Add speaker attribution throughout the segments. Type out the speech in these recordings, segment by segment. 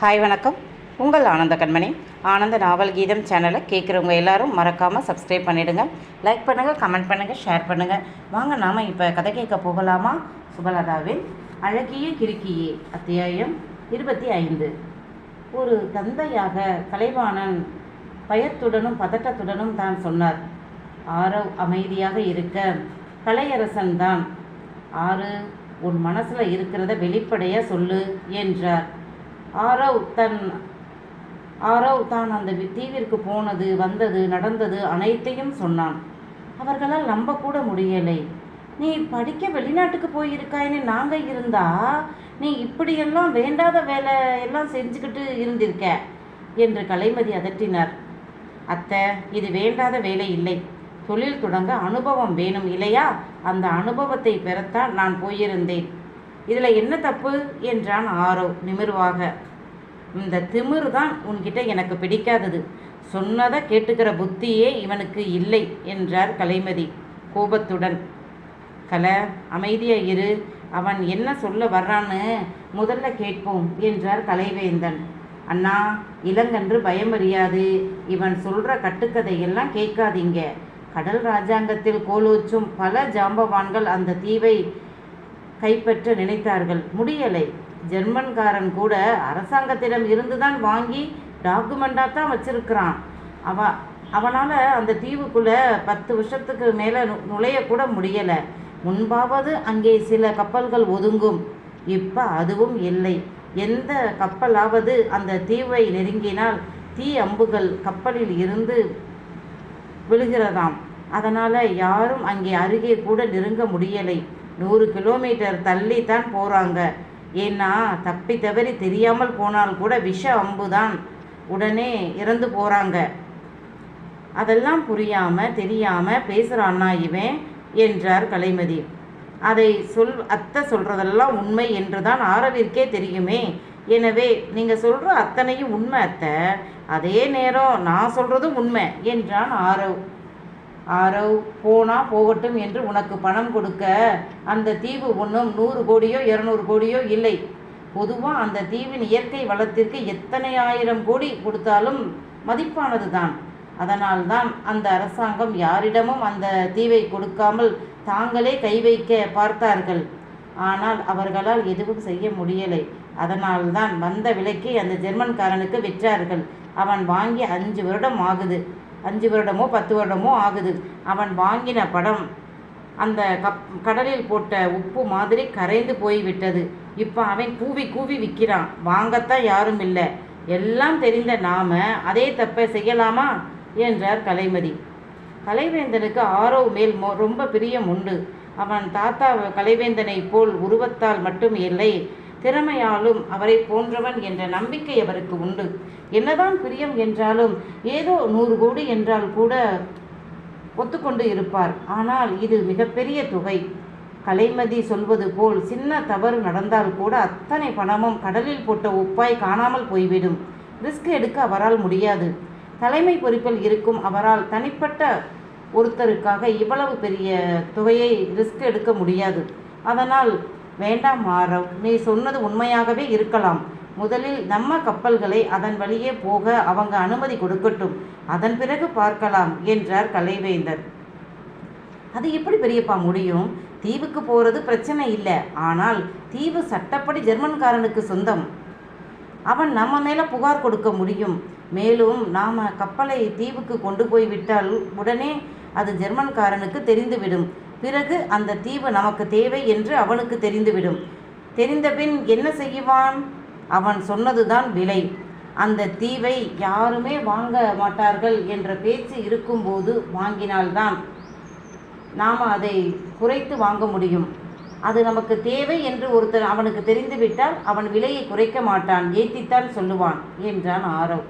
Speaker 1: Hi வணக்கம். உங்கள் ஆனந்த கண்மணி. ஆனந்த நாவல் கீதம் சேனலை கேட்குறவங்க எல்லாரும் மறக்காமல் சப்ஸ்கிரைப் பண்ணிவிடுங்க லைக் பண்ணுங்கள் கமெண்ட் பண்ணுங்கள் ஷேர் பண்ணுங்கள் வாங்க நாம் இப்போ கதை கேட்க போகலாமா? சுபலதாவின் அழகிய கிறுக்கியே அத்தியாயம் இருபத்தி ஐந்து. ஒரு தந்தையாக கலைவாணன் பயத்துடனும் பதட்டத்துடனும் தான் சொன்னார். ஆரவ் அமைதியாக இருக்க கலையரசன் தான். ஆறு உன் மனசில் இருக்கிறத வெளிப்படையாக சொல்லு என்றார். ஆரவ் தன் ஆரவ் தான் அந்த தீவிற்கு போனது வந்தது நடந்தது அனைத்தையும் சொன்னான். அவர்களால் நம்பக்கூட முடியலை. நீ படிக்க வெளிநாட்டுக்கு போயிருக்காயின்னு நாங்கள் இருந்தா நீ இப்படியெல்லாம் வேண்டாத வேலை எல்லாம் செஞ்சுக்கிட்டு இருந்திருக்க என்று கலைமதி அதட்டினார். அத்தை இது வேண்டாத வேலை இல்லை. தொழில் தொடங்க அனுபவம் வேணும் இல்லையா? அந்த அனுபவத்தை பெறத்தான் நான் போயிருந்தேன். இதில் என்ன தப்பு என்றான் ஆரவ் நிமிர்வாக. இந்த திமிரு தான் உன்கிட்ட எனக்கு பிடிக்காதது. சொன்னதை கேட்டுக்கிற புத்தியே இவனுக்கு இல்லை என்றார் கலைமதி கோபத்துடன். கலை அமைதியாக இரு. அவன் என்ன சொல்ல வர்றான்னு முதல்ல கேட்போம் என்றார் கலைவேந்தன். அண்ணா இளங்கன்று பயமறியாது இவன் சொல்கிற கட்டுக்கதையெல்லாம் கேட்காதீங்க. கடல் ராஜாங்கத்தில் கோலோச்சும் பல ஜாம்பவான்கள் அந்த தீவை கைப்பற்ற நினைத்தார்கள். முடியலை. ஜெர்மன்காரன் கூட அரசாங்கத்திடம் இருந்துதான் வாங்கி டாக்குமெண்டாக தான் வச்சிருக்கிறான். அவ அவனால் அந்த தீவுக்குள்ளே பத்து வருஷத்துக்கு மேலே நுழையக்கூட முடியலை. முன்பாவது அங்கே சில கப்பல்கள் ஒதுங்கும். இப்போ அதுவும் இல்லை. எந்த கப்பலாவது அந்த தீவை நெருங்கினால் தீ அம்புகள் கப்பலில் இருந்து விழுகிறதாம். அதனால் யாரும் அங்கே அருகே கூட நெருங்க முடியலை. நூறு கிலோமீட்டர் தள்ளி தான் போகிறாங்க ஏன்னா தப்பி தவறி தெரியாமல் போனால் கூட விஷ அம்புதான். உடனே இறந்து போகிறாங்க அதெல்லாம் புரியாமல் தெரியாமல் பேசுகிறான்னா இவன்? என்றார் கலைமதி. அதை சொல் அத்தை சொல்கிறதெல்லாம் உண்மை என்று தான் ஆரவிற்கே தெரியுமே. எனவே நீங்கள் சொல்கிற அத்தனையும் உண்மை அத்தை. அதே நேரம் நான் சொல்கிறதும் உண்மை என்றான் ஆரவ். ஆரவ் போனா போகட்டும் என்று உனக்கு பணம் கொடுக்க அந்த தீவு ஒன்றும் நூறு கோடியோ இருநூறு கோடியோ இல்லை. பொதுவாக அந்த தீவின் இயற்கை வளத்திற்கு எத்தனை ஆயிரம் கோடி கொடுத்தாலும் மதிப்பானது தான் அதனால்தான் அந்த அரசாங்கம் யாரிடமும் அந்த தீவை கொடுக்காமல் தாங்களே கை வைக்க பார்த்தார்கள். ஆனால் அவர்களால் எதுவும் செய்ய முடியலை. அதனால்தான் வந்த விலைக்கு அந்த ஜெர்மன்காரனுக்கு விற்றார்கள். அவன் வாங்கி அஞ்சு வருடம் ஆகுது. அஞ்சு வருடமோ பத்து வருடமோ ஆகுது. அவன் வாங்கின படம் அந்த கப் கடலில் போட்ட உப்பு மாதிரி கரைந்து போய்விட்டது. இப்போ அவன் கூவி கூவி விற்கிறான் வாங்கத்தான் யாரும் இல்லை. எல்லாம் தெரிந்த நாம அதே தப்பை செய்யலாமா? என்றார் கலைமதி. கலைவேந்தனுக்கு ஆரோ மேல் ரொம்ப பிரியம் உண்டு. அவன் தாத்தா கலைவேந்தனை போல் உருவத்தால் மட்டும் இல்லை திறமையாலும் அவரை போன்றவன் என்ற நம்பிக்கை அவருக்கு உண்டு. என்னதான் பிரியம் என்றாலும் ஏதோ நூறு கோடி என்றால் கூட ஒத்துக்கொண்டு இருப்பார். ஆனால் இது மிகப்பெரிய தொகை. கலைமதி சொல்வது போல் சின்ன தவறு நடந்தால் கூட அத்தனை பணமும் கடலில் போட்ட உப்பாய் காணாமல் போய்விடும். ரிஸ்க் எடுக்க அவரால் முடியாது. தலைமை பொறுப்பில் இருக்கும் அவரால் தனிப்பட்ட ஒருத்தருக்காக இவ்வளவு பெரிய தொகையை ரிஸ்க் எடுக்க முடியாது. அதனால் வேண்டாம் மாறவ் நீ சொன்னது உண்மையாகவே இருக்கலாம். முதலில் நம்ம கப்பல்களை அதன் வழியே போக அவங்க அனுமதி கொடுக்கட்டும். அதன் பிறகு பார்க்கலாம் என்றார் கலைவேந்தர். அது எப்படி பெரியப்பா முடியும்? தீவுக்கு போகிறது பிரச்சனை இல்லை. ஆனால் தீவு சட்டப்படி ஜெர்மன்காரனுக்கு சொந்தம். அவன் நம்ம மேலே புகார் கொடுக்க முடியும். மேலும் நாம் கப்பலை தீவுக்கு கொண்டு போய் விட்டால் உடனே அது ஜெர்மன்காரனுக்கு தெரிந்துவிடும். பிறகு அந்த தீவு நமக்கு தேவை என்று அவனுக்கு தெரிந்துவிடும். தெரிந்தபின் என்ன செய்வான்? அவன் சொன்னதுதான் விலை. அந்த தீவை யாருமே வாங்க மாட்டார்கள் என்ற பேச்சு இருக்கும்போது வாங்கினால்தான் நாம் அதை குறைத்து வாங்க முடியும். அது நமக்கு தேவை என்று ஒருத்தன் அவனுக்கு தெரிந்துவிட்டால் அவன் விலையை குறைக்க மாட்டான். ஏத்தித்தான் சொல்லுவான் என்றான் ஆரவ்.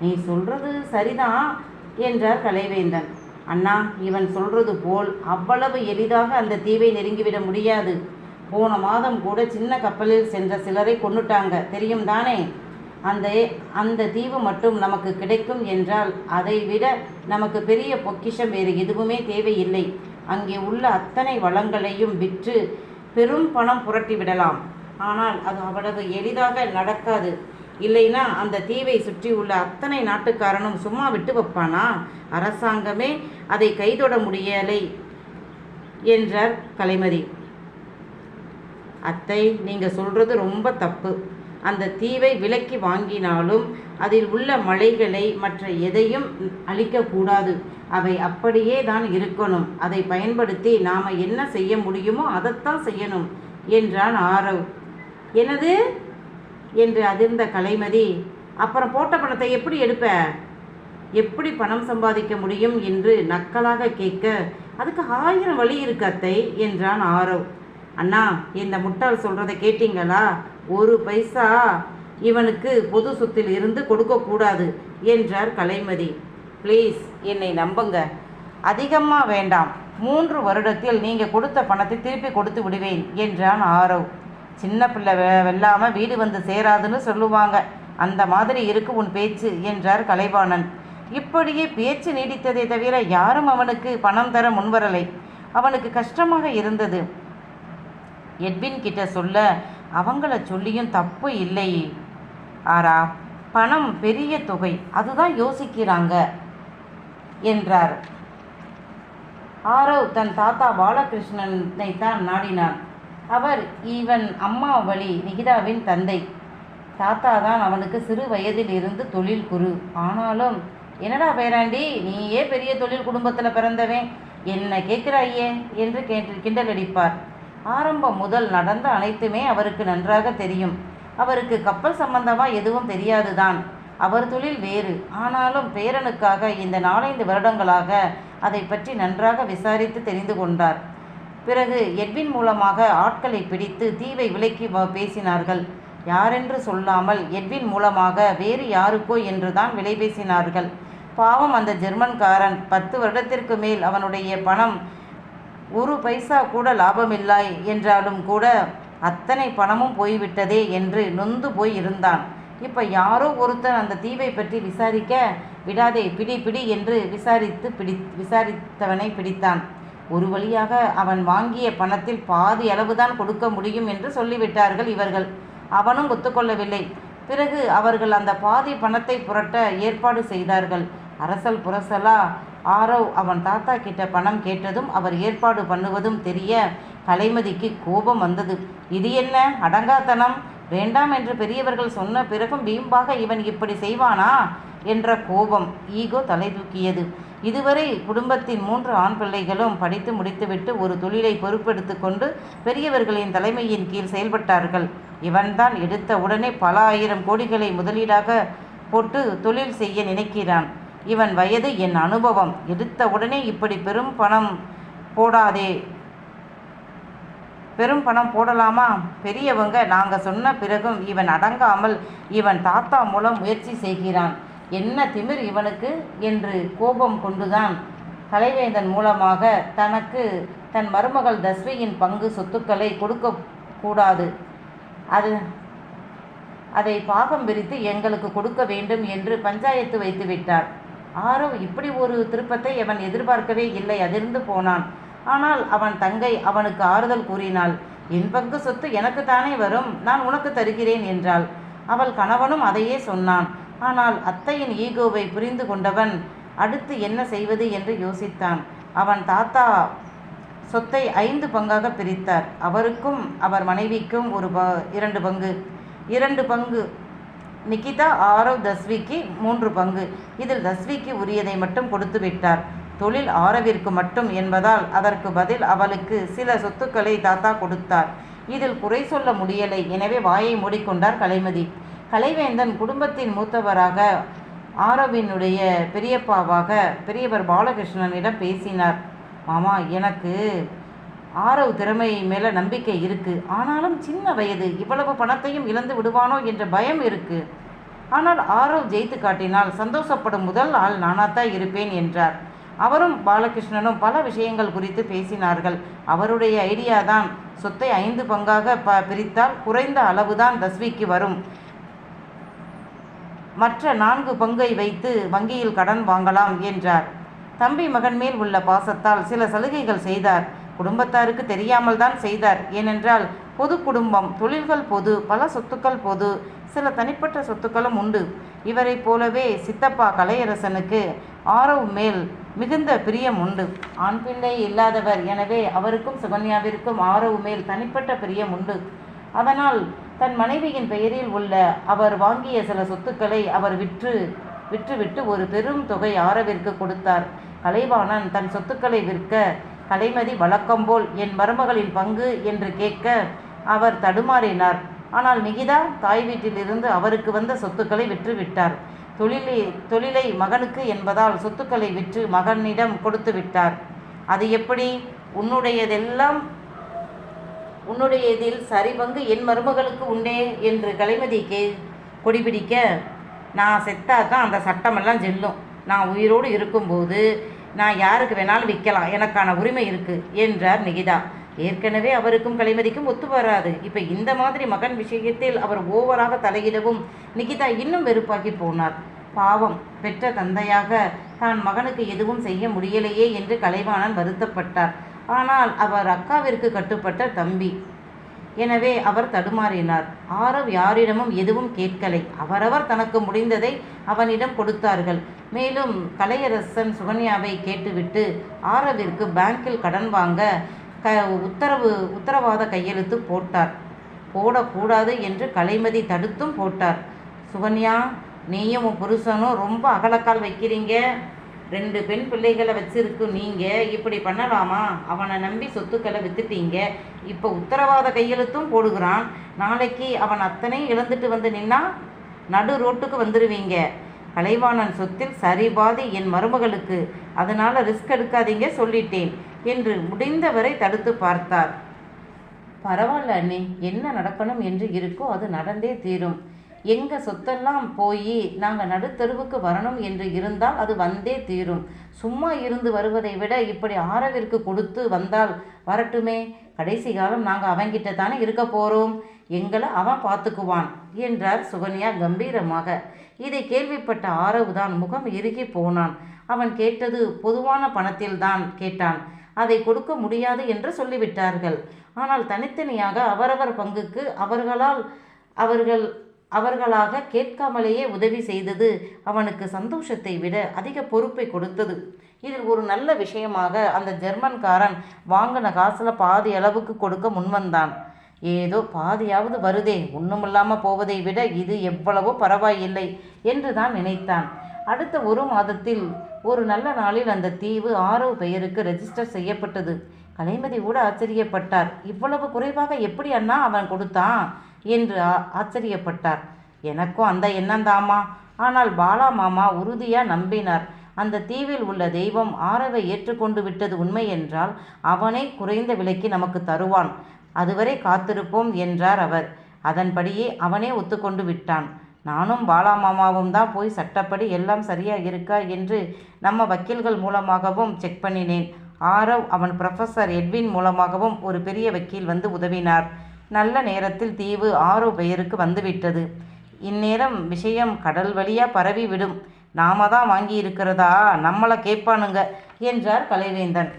Speaker 1: நீ சொல்றது சரிதான் என்றார் கலைவேந்தன். அண்ணா இவன் சொல்றது போல் அவ்வளவு எளிதாக அந்த தீவை நெருங்கிவிட முடியாது. போன மாதம் கூட சின்ன கப்பலில் சென்ற சிலரை கொண்டுட்டாங்க தெரியும் தானே? அந்த அந்த தீவு மட்டும் நமக்கு கிடைக்கும் என்றால் அதை விட நமக்கு பெரிய பொக்கிஷம் வேறு எதுவுமே தேவையில்லை. அங்கே உள்ள அத்தனை வளங்களையும் விற்று பெரும் பணம் புரட்டி விடலாம் ஆனால் அது அவ்வளவு எளிதாக நடக்காது. இல்லைன்னா அந்த தீவை சுற்றி உள்ள அத்தனை நாட்டுக்காரனும் சும்மா விட்டு வைப்பானா? அரசாங்கமே அதை கைதொட முடியலை என்றார் கலைமதி. அத்தை நீங்கள் சொல்கிறது ரொம்ப தப்பு. அந்த தீவை விலக்கி வாங்கினாலும் அதில் உள்ள மலைகளை மற்ற எதையும் அழிக்கக்கூடாது அவை அப்படியே தான் இருக்கணும். அதை பயன்படுத்தி நாம் என்ன செய்ய முடியுமோ அதைத்தான் செய்யணும் என்றான் ஆரவ். எனது என்று அதிர்ந்த கலைமதி அப்புறம் போட்ட பணத்தை எப்படி எடுப்ப? எப்படி பணம் சம்பாதிக்க முடியும்? என்று நக்கலாக கேட்க அதுக்கு ஆயிரம் வழி இருக்கு அத்தை என்றான் ஆரவ் அண்ணா இந்த முட்டாள் சொல்கிறத கேட்டீங்களா? ஒரு பைசா இவனுக்கு பொது சொத்தில் இருந்து கொடுக்கக்கூடாது என்றார் கலைமதி. ப்ளீஸ் என்னை நம்புங்க. அதிகமாக வேண்டாம். மூன்று வருடத்தில் நீங்கள் கொடுத்த பணத்தை திருப்பி கொடுத்து விடுவேன் என்றான் ஆரவ் சின்ன பிள்ளை வெ வெல்லாமல் வீடு வந்து சேராதுன்னு சொல்லுவாங்க. அந்த மாதிரி இருக்கு உன் பேச்சு என்றார் கலைவாணன். இப்படியே பேச்சு நீடித்ததை தவிர யாரும் அவனுக்கு பணம் தர முன்வரலை. அவனுக்கு கஷ்டமாக இருந்தது. எட்வின் கிட்ட சொல்ல அவங்கள சொல்லியும் தப்பு இல்லை. ஆரா பணம் பெரிய தொகை. அதுதான் யோசிக்கிறாங்க என்றார். ஆரவ் தன் தாத்தா பாலகிருஷ்ணனை தான் நாடினான். அவர் இவன் அம்மா வழி நிகிதாவின் தந்தை. தாத்தா தான் அவனுக்கு சிறு வயதில் இருந்து தொழில் குரு. ஆனாலும் என்னடா பேராண்டி நீயே பெரிய தொழில் குடும்பத்தில் பிறந்தவன். என்ன கேட்குறாயே? என்று கேட்டு கிண்டலடிப்பார். ஆரம்பம் முதல் நடந்த அனைத்துமே அவருக்கு நன்றாக தெரியும். அவருக்கு கப்பல் சம்பந்தமாக எதுவும் தெரியாதுதான். அவர் தொழில் வேறு. ஆனாலும் பேரனுக்காக இந்த நாலைந்து வருடங்களாக அதை பற்றி நன்றாக விசாரித்து தெரிந்து கொண்டார். பிறகு எட்வின் மூலமாக ஆட்களை பிடித்து தீவை விலக்கி வ- பேசினார்கள். யாரென்று சொல்லாமல் எட்வின் மூலமாக வேறு யாருக்கோ என்றுதான் விலை பேசினார்கள். பாவம் அந்த ஜெர்மன்காரன். பத்து வருடத்திற்கு மேல் அவனுடைய பணம் ஒரு பைசா கூட லாபமில்லாய் என்றாலும் கூட அத்தனை பணமும் போய்விட்டதே என்று நொந்து போய் இருந்தான். இப்போ யாரோ ஒருத்தன் அந்த தீவை பற்றி விசாரிக்க விடாதே பிடி பிடி என்று விசாரித்து பிடி விசாரித்தவனை பிடித்தான். ஒரு வழியாக அவன் வாங்கிய பணத்தில் பாதி அளவுதான் கொடுக்க முடியும் என்று சொல்லிவிட்டார்கள் இவர்கள். அவனும் ஒத்துக்கொள்ளவில்லை. பிறகு அவர்கள் அந்த பாதி பணத்தை புரட்ட ஏற்பாடு செய்தார்கள். அரசல் புரசலா ஆரவ் அவன் தாத்தா கிட்ட பணம் கேட்டதும் அவர் ஏற்பாடு பண்ணுவதும் தெரிய கலைமதிக்கு கோபம் வந்தது. இது என்ன அடங்காத்தனம்? வேண்டாம் என்று பெரியவர்கள் சொன்ன பிறகும் வீம்பாக இவன் இப்படி செய்வானா? என்ற கோபம் ஈகோ தலை தூக்கியது. இதுவரை குடும்பத்தின் மூன்று ஆண் பிள்ளைகளும் படித்து முடித்துவிட்டு ஒரு தொழிலை பொறுப்பெடுத்து கொண்டு பெரியவர்களின் தலைமையின் கீழ் செயல்பட்டார்கள். இவன்தான் எடுத்த உடனே பல ஆயிரம் கோடிகளை முதலீடாக போட்டு தொழில் செய்ய நினைக்கிறான். இவன் வயது என் அனுபவம். எடுத்த உடனே இப்படி பெரும் பணம் போடாதே. பெரும் பணம் போடலாமா? பெரியவங்க நாங்கள் சொன்ன பிறகும் இவன் அடங்காமல் இவன் தாத்தா மூலம் முயற்சி செய்கிறான். என்ன திமிர் இவனுக்கு என்று கோபம் கொண்டுதான் கலைவேந்தன் மூலமாக தனக்கு தன் மருமகள் தஸ்வியின் பங்கு சொத்துக்களை கொடுக்க கூடாது. அது அதை பாகம் பிரித்து எங்களுக்கு கொடுக்க வேண்டும் என்று பஞ்சாயத்து வைத்து விட்டார். இப்படி ஒரு திருப்பத்தை அவன் எதிர்பார்க்கவே இல்லை அதிர்ந்து போனான். ஆனால் அவன் தங்கை அவனுக்கு ஆறுதல் கூறினாள் என் பங்கு சொத்து எனக்கு தானே வரும் நான் உனக்கு தருகிறேன் என்றாள். அவள் கணவனும் அதையே சொன்னான். ஆனால் அத்தையின் ஈகோவை புரிந்து கொண்டவன் அடுத்து என்ன செய்வது என்று யோசித்தான். அவன் தாத்தா சொத்தை ஐந்து பங்காக பிரித்தார். அவருக்கும் அவர் மனைவிக்கும் ஒரு ப இரண்டு பங்கு. இரண்டு பங்கு. நிகிதா ஆரவ் தஸ்விக்கு மூன்று பங்கு. இதில் தஸ்விக்கு உரியதை மட்டும் கொடுத்து விட்டார். தொழில் ஆரவிற்கு மட்டும் என்பதால் அதற்கு பதில் அவளுக்கு சில சொத்துக்களை தாத்தா கொடுத்தார். இதில் குறை சொல்ல முடியலை. எனவே வாயை மூடிக்கொண்டார் கலைமதி. கலைவேந்தன் குடும்பத்தின் மூத்தவராக ஆரோவினுடைய பெரியப்பாவாக பெரியவர் பாலகிருஷ்ணனிடம் பேசினார். மாமா எனக்கு ஆரவ் திறமை மேலே நம்பிக்கை இருக்கு. ஆனாலும் சின்ன வயது இவ்வளவு பணத்தையும் இழந்து விடுவானோ என்ற பயம் இருக்கு. ஆனால் ஆரவ் ஜெயித்து காட்டினால் சந்தோஷப்படும் முதல் ஆள் நானாத்தான் இருப்பேன் என்றார். அவரும் பாலகிருஷ்ணனும் பல விஷயங்கள் குறித்து பேசினார்கள். அவருடைய ஐடியா தான் சொத்தை ஐந்து பங்காக ப பிரித்தால் குறைந்த அளவுதான் தஸ்விக்கு வரும். மற்ற நான்கு பங்கை வைத்து வங்கியில் கடன் வாங்கலாம் என்றார். தம்பி மகன் மேல் உள்ள பாசத்தால் சில சலுகைகள் செய்தார். குடும்பத்தாருக்கு தெரியாமல் தான் செய்தார். ஏனென்றால் பொது குடும்பம் தொழில்கள் பொது பல சொத்துக்கள் பொது சில தனிப்பட்ட சொத்துக்களும் உண்டு. இவரைப் போலவே சித்தப்பா கலையரசனுக்கு ஆரவ் மேல் மிகுந்த பிரியம் உண்டு. ஆண் பிள்ளை இல்லாதவர் எனவே அவருக்கும் சுகன்யாவிற்கும் ஆரவ் மேல் தனிப்பட்ட பிரியம் உண்டு. அதனால் தன் மனைவியின் பெயரில் உள்ள அவர் வாங்கிய சில சொத்துக்களை அவர் விற்று விற்றுவிட்டு ஒரு பெரும் தொகை ஆரவிற்கு கொடுத்தார். கலைவாணன் தன் சொத்துக்களை விற்க கலைமதி வழக்கம்போல் என் மருமகளின் பங்கு என்று கேட்க அவர் தடுமாறினார். ஆனால் நிகிதா தாய் வீட்டிலிருந்து அவருக்கு வந்த சொத்துக்களை விற்றுவிட்டார். தொழிலை தொழிலை மகனுக்கு என்பதால் சொத்துக்களை விற்று மகனிடம் கொடுத்து விட்டார். அது எப்படி? உன்னுடையதெல்லாம் உன்னுடையதில் இதில் சரிபங்கு என் மருமகளுக்கு உண்டே என்று கலைமதி கே கொடிபிடிக்க நான் செத்தா தான் அந்த சட்டமெல்லாம் செல்லும். நான் உயிரோடு இருக்கும்போது நான் யாருக்கு வேணாலும் விற்கலாம். எனக்கான உரிமை இருக்குது என்றார் நிகிதா. ஏற்கனவே அவருக்கும் கலைமதிக்கும் ஒத்து வராது. இப்போ இந்த மாதிரி மகன் விஷயத்தில் அவர் ஓவராக தலையிடவும் நிகிதா இன்னும் வெறுப்பாகி போனார். பாவம். பெற்ற தந்தையாக தான் மகனுக்கு எதுவும் செய்ய முடியலையே என்று கலைவாணன் வருத்தப்பட்டார். ஆனால் அவர் அக்காவிற்கு கட்டுப்பட்ட தம்பி. எனவே அவர் தடுமாறினார். ஆரவ் யாரிடமும் எதுவும் கேட்கலை. அவரவர் தனக்கு முடிந்ததை அவனிடம் கொடுத்தார்கள். மேலும் கலையரசன் சுகன்யாவை கேட்டுவிட்டு ஆரவிற்கு பேங்கில் கடன் வாங்க க உத்தரவு உத்தரவாத கையெழுத்து போட்டார். போடக்கூடாது என்று கலைமதி தடுத்தும் போட்டார். சுகன்யா நீயும் புருஷனும் ரொம்ப அகலக்கால் வைக்கிறீங்க. ரெண்டு பெண் பிள்ளைகளை வச்சிருக்கு நீங்கள் இப்படி பண்ணலாமா? அவனை நம்பி சொத்துக்களை வித்துட்டீங்க. இப்போ உத்தரவாத கையெழுத்தும் போடுகிறான். நாளைக்கு அவன் அத்தனை இழந்துட்டு வந்து நின்னா நடு ரோட்டுக்கு வந்துடுவீங்க கலைவாணன் சொத்தில் சரிபாதி என் மருமகளுக்கு. அதனால் ரிஸ்க் எடுக்காதீங்க சொல்லிட்டேன் என்று முடிந்தவரை தடுத்து பார்த்தார். பரவாயில்ல அண்ணே. என்ன நடக்கணும் என்று இருக்கோ அது நடந்தே தீரும். எங்கள் சொத்தெல்லாம் போய் நாங்கள் நடுத்தெருவுக்கு வரணும் என்று இருந்தால் அது வந்தே தீரும். சும்மா இருந்து வருவதை விட இப்படி ஆரவிற்கு கொடுத்து வந்தால் வரட்டுமே. கடைசி காலம் நாங்கள் அவன்கிட்ட தானே இருக்க போகிறோம் எங்களை அவன் பார்த்துக்குவான் என்றார் சுகன்யா கம்பீரமாக. இதை கேள்விப்பட்ட ஆரவு தான் முகம் இறுகி போனான். அவன் கேட்டது பொதுவான பணத்தில்தான் கேட்டான். அதை கொடுக்க முடியாது என்று சொல்லிவிட்டார்கள். ஆனால் தனித்தனியாக அவரவர் பங்குக்கு அவர்களால் அவர்கள் அவர்களாக கேட்காமலேயே உதவி செய்தது அவனுக்கு சந்தோஷத்தை விட அதிக பொறுப்பை கொடுத்தது. இதில் ஒரு நல்ல விஷயமாக அந்த ஜெர்மன்காரன் வாங்கின காசில் பாதி அளவுக்கு கொடுக்க முன்வந்தான். ஏதோ பாதியாவது வருதே ஒன்றுமில்லாமல் போவதை விட இது எவ்வளவோ பரவாயில்லை என்று தான் நினைத்தான். அடுத்த ஒரு மாதத்தில் ஒரு நல்ல நாளில் அந்த தீவு ஆரவ் பெயருக்கு ரெஜிஸ்டர் செய்யப்பட்டது. கலைமதி கூட ஆச்சரியப்பட்டார். இவ்வளவு குறைவாக எப்படி அண்ணா அவன் கொடுத்தான்? என்று ஆ- ஆச்சரியப்பட்டார். எனக்கும் அந்த எண்ணம் தாமா ஆனால் பாலா மாமா உறுதியாக நம்பினார். அந்த தீவில் உள்ள தெய்வம் ஆரவை ஏற்றுக்கொண்டு விட்டது உண்மை என்றால் அவனே குறைந்த விலைக்கு நமக்கு தருவான். அதுவரை காத்திருப்போம் என்றார் அவர். அதன்படியே அவனே ஒத்துக்கொண்டு விட்டான். நானும் பாலா மாமாவும் தான் போய் சட்டப்படி எல்லாம் சரியாக இருக்கா என்று நம்ம வக்கீல்கள் மூலமாகவும் செக் பண்ணினேன். ஆரவ் அவன் ப்ரொஃபஸர் எட்வின் மூலமாகவும் ஒரு பெரிய வக்கீல் வந்து உதவினார். நல்ல நேரத்தில் தீவு ஆரோ பெயருக்கு வந்துவிட்டது. இந்நேரம் விஷயம் கடல் வழியாக பரவி விடும் நாம தான் வாங்கி இருக்கிறதா நம்மளை கேட்பானுங்க என்றார் கலைவேந்தன்.